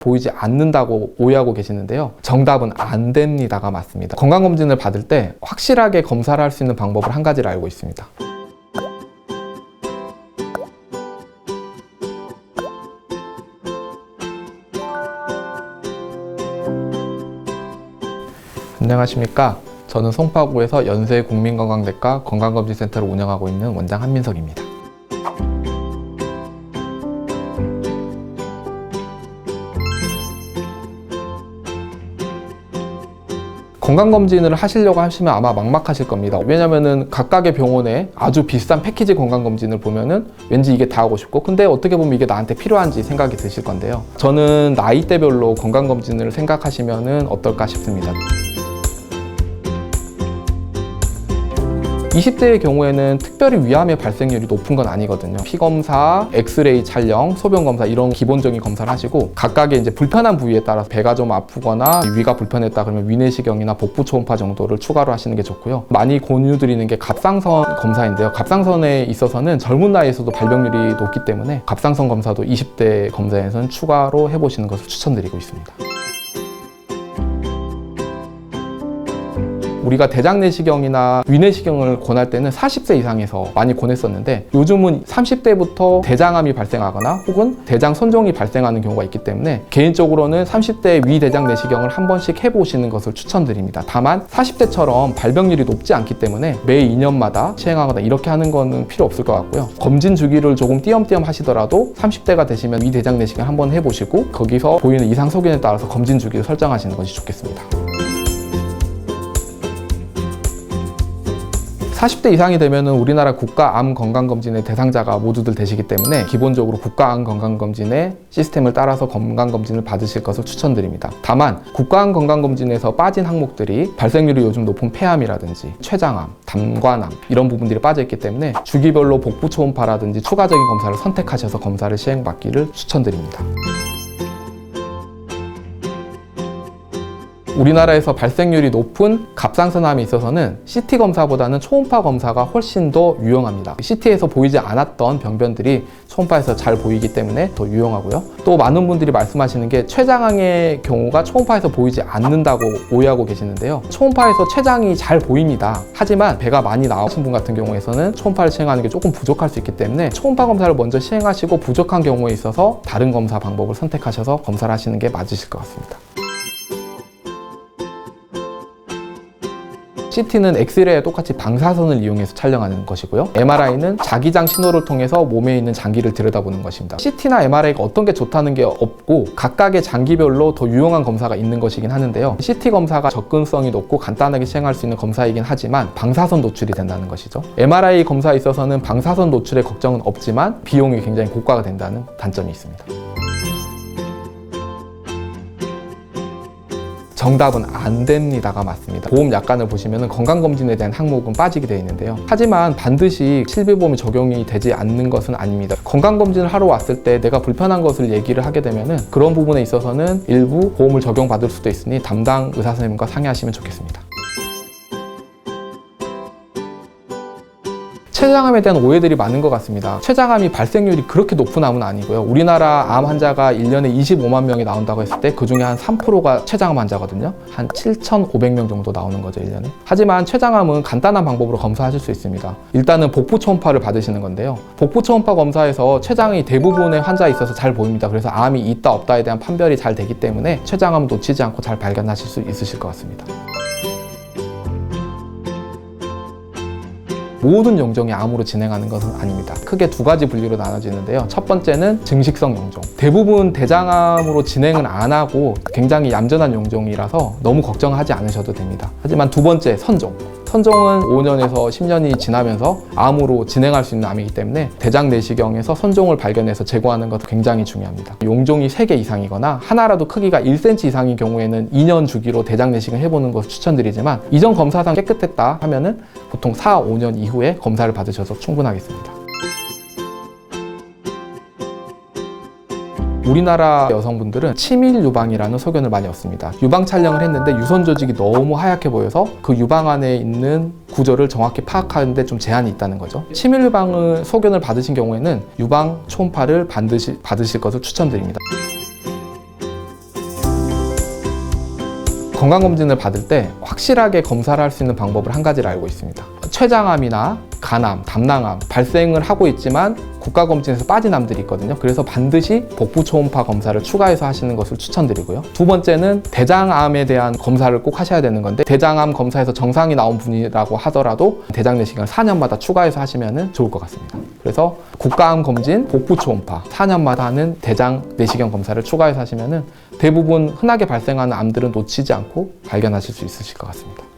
보이지 않는다고 오해하고 계시는데요. 정답은 안 됩니다가 맞습니다. 건강검진을 받을 때 확실하게 검사를 할 수 있는 방법을 한 가지를 알고 있습니다. 안녕하십니까. 저는 송파구에서 연세 국민건강대과 건강검진센터를 운영하고 있는 원장 한민석입니다. 건강검진을 하시려고 하시면 아마 막막하실 겁니다. 왜냐면은 각각의 병원에 아주 비싼 패키지 건강검진을 보면은 왠지 이게 다 하고 싶고, 근데 어떻게 보면 이게 나한테 필요한지 생각이 드실 건데요. 저는 나이대별로 건강검진을 생각하시면은 어떨까 싶습니다. 20대의 경우에는 특별히 위암의 발생률이 높은 건 아니거든요. 피검사, 엑스레이 촬영, 소변 검사 이런 기본적인 검사를 하시고 각각의 이제 불편한 부위에 따라서 배가 좀 아프거나 위가 불편했다 그러면 위내시경이나 복부 초음파 정도를 추가로 하시는 게 좋고요. 많이 권유드리는 게 갑상선 검사인데요. 갑상선에 있어서는 젊은 나이에서도 발병률이 높기 때문에 갑상선 검사도 20대 검사에서는 추가로 해보시는 것을 추천드리고 있습니다. 우리가 대장 내시경이나 위내시경을 권할 때는 40세 이상에서 많이 권했었는데 요즘은 30대부터 대장암이 발생하거나 혹은 대장 손종이 발생하는 경우가 있기 때문에 개인적으로는 30대 위대장 내시경을 한 번씩 해보시는 것을 추천드립니다. 다만 40대처럼 발병률이 높지 않기 때문에 매 2년마다 시행하거나 이렇게 하는 거는 필요 없을 것 같고요. 검진 주기를 조금 띄엄띄엄 하시더라도 30대가 되시면 위대장 내시경 한번 해보시고 거기서 보이는 이상 소견에 따라서 검진 주기를 설정하시는 것이 좋겠습니다. 40대 이상이 되면은 우리나라 국가 암 건강 검진의 대상자가 모두들 되시기 때문에 기본적으로 국가 암 건강 검진의 시스템을 따라서 건강 검진을 받으실 것을 추천드립니다. 다만 국가 암 건강 검진에서 빠진 항목들이 발생률이 요즘 높은 폐암이라든지 췌장암, 담관암 이런 부분들이 빠져 있기 때문에 주기별로 복부 초음파라든지 추가적인 검사를 선택하셔서 검사를 시행받기를 추천드립니다. 우리나라에서 발생률이 높은 갑상선암에 있어서는 CT 검사보다는 초음파 검사가 훨씬 더 유용합니다. CT에서 보이지 않았던 병변들이 초음파에서 잘 보이기 때문에 더 유용하고요. 또 많은 분들이 말씀하시는 게 췌장의 경우가 초음파에서 보이지 않는다고 오해하고 계시는데요. 초음파에서 췌장이 잘 보입니다. 하지만 배가 많이 나오신 분 같은 경우에서는 초음파를 시행하는 게 조금 부족할 수 있기 때문에 초음파 검사를 먼저 시행하시고 부족한 경우에 있어서 다른 검사 방법을 선택하셔서 검사를 하시는 게 맞으실 것 같습니다. CT는 엑스레이와 똑같이 방사선을 이용해서 촬영하는 것이고요. MRI는 자기장 신호를 통해서 몸에 있는 장기를 들여다보는 것입니다. CT나 MRI가 어떤 게 좋다는 게 없고 각각의 장기별로 더 유용한 검사가 있는 것이긴 하는데요. CT 검사가 접근성이 높고 간단하게 시행할 수 있는 검사이긴 하지만 방사선 노출이 된다는 것이죠. MRI 검사에 있어서는 방사선 노출의 걱정은 없지만 비용이 굉장히 고가가 된다는 단점이 있습니다. 정답은 안 됩니다가 맞습니다. 보험 약관을 보시면 건강검진에 대한 항목은 빠지게 되어 있는데요. 하지만 반드시 실비보험이 적용이 되지 않는 것은 아닙니다. 건강검진을 하러 왔을 때 내가 불편한 것을 얘기를 하게 되면 그런 부분에 있어서는 일부 보험을 적용받을 수도 있으니 담당 의사 선생님과 상의하시면 좋겠습니다. 췌장암에 대한 오해들이 많은 것 같습니다. 췌장암이 발생률이 그렇게 높은 암은 아니고요. 우리나라 암 환자가 1년에 25만 명이 나온다고 했을 때 그 중에 한 3%가 췌장암 환자거든요. 한 7,500명 정도 나오는 거죠, 1년에. 하지만 췌장암은 간단한 방법으로 검사하실 수 있습니다. 일단은 복부 초음파를 받으시는 건데요. 복부 초음파 검사에서 췌장이 대부분의 환자에 있어서 잘 보입니다. 그래서 암이 있다 없다에 대한 판별이 잘 되기 때문에 췌장암 놓치지 않고 잘 발견하실 수 있으실 것 같습니다. 모든 용종이 암으로 진행하는 것은 아닙니다. 크게 두 가지 분류로 나눠지는데요. 첫 번째는 증식성 용종. 대부분 대장암으로 진행은 안 하고 굉장히 얌전한 용종이라서 너무 걱정하지 않으셔도 됩니다. 하지만 두 번째 선종. 선종은 5년에서 10년이 지나면서 암으로 진행할 수 있는 암이기 때문에 대장 내시경에서 선종을 발견해서 제거하는 것도 굉장히 중요합니다. 용종이 3개 이상이거나 하나라도 크기가 1cm 이상인 경우에는 2년 주기로 대장 내시경 해보는 것을 추천드리지만 이전 검사상 깨끗했다 하면은 보통 4, 5년 이후에 검사를 받으셔서 충분하겠습니다. 우리나라 여성분들은 치밀 유방이라는 소견을 많이 얻습니다. 유방 촬영을 했는데 유선 조직이 너무 하얗게 보여서 그 유방 안에 있는 구조를 정확히 파악하는데 좀 제한이 있다는 거죠. 치밀 유방을 소견을 받으신 경우에는 유방 초음파를 반드시 받으실 것을 추천드립니다. 건강검진을 받을 때 확실하게 검사를 할 수 있는 방법을 한 가지를 알고 있습니다. 췌장암이나 간암, 담낭암 발생을 하고 있지만 국가검진에서 빠진 암들이 있거든요. 그래서 반드시 복부 초음파 검사를 추가해서 하시는 것을 추천드리고요. 두 번째는 대장암에 대한 검사를 꼭 하셔야 되는 건데 대장암 검사에서 정상이 나온 분이라고 하더라도 대장 내시경을 4년마다 추가해서 하시면 좋을 것 같습니다. 그래서 국가암 검진, 복부 초음파 4년마다 하는 대장 내시경 검사를 추가해서 하시면 대부분 흔하게 발생하는 암들은 놓치지 않고 발견하실 수 있으실 것 같습니다.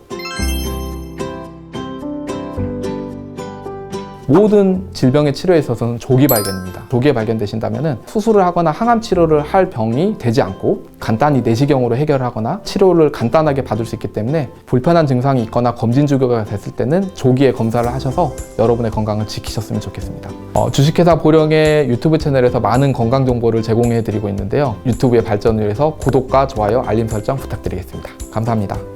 모든 질병의 치료에 있어서는 조기 발견입니다. 조기에 발견되신다면 수술을 하거나 항암 치료를 할 병이 되지 않고 간단히 내시경으로 해결하거나 치료를 간단하게 받을 수 있기 때문에 불편한 증상이 있거나 검진 주기가 됐을 때는 조기에 검사를 하셔서 여러분의 건강을 지키셨으면 좋겠습니다. 어, 주식회사 보령의 유튜브 채널에서 많은 건강 정보를 제공해 드리고 있는데요. 유튜브의 발전을 위해서 구독과 좋아요, 알림 설정 부탁드리겠습니다. 감사합니다.